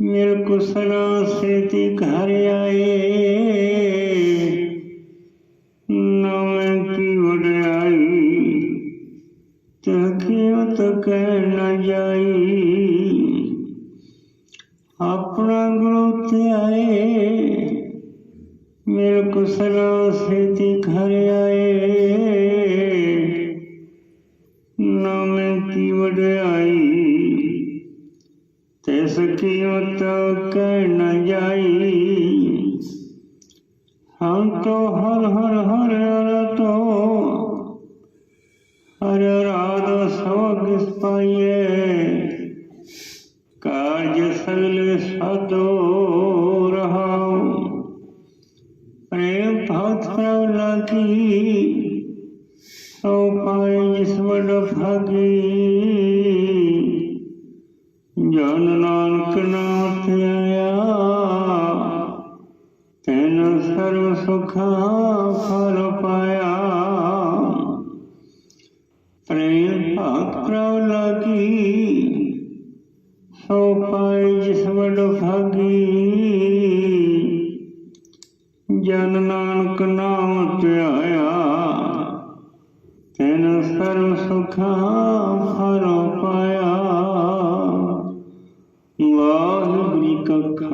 ਗੁਰੂ ਧਿਆਏ ਮਿਲ ਕੁਸਲ ਸੇਤੀ ਘਰ ਆਏ। ਨਵੇਂ ਕੀ ਵਡਿਆਈ ਤਕੀਮਤ ਕਹਿ ਨ ਜਾਈ। ਆਪਣਾ ਗੁਰੂ ਧਿਆਏ ਮਿਲ ਕੁਸਲ ਸੇਤੀ ਘਰ ਆਏ। ਨਾਮੇ ਕੀ ਵਡਿਆਈ कियो तो कर्ण जाई। हम तो हर हर हर हर तो हर राधा सब पाइए। कार्य सगले सतो रहा प्रेम भक्त की सौ पाए जिस बड़ जन ਭਾਗੀ ਜਨ ਧਿਆਇਆ ਤੈਨ ਸਰਵ ਸੁਖਾ ਫਲ ਪਾਇਆ। ਪ੍ਰੇਮ ਭਗਤ ਪ੍ਰਭ ਲਾਗੀ। ਸੋ ਪਾਈ ਜਿਸ ਵਡ ਭਾਗੀ। ਜਨ ਨਾਨਕ ਨਾਮ ਧਿਆਇਆ। ਤੈਨ ਸਰਵ ਸੁਖਾ ਫਲ ਪਾਇਆ।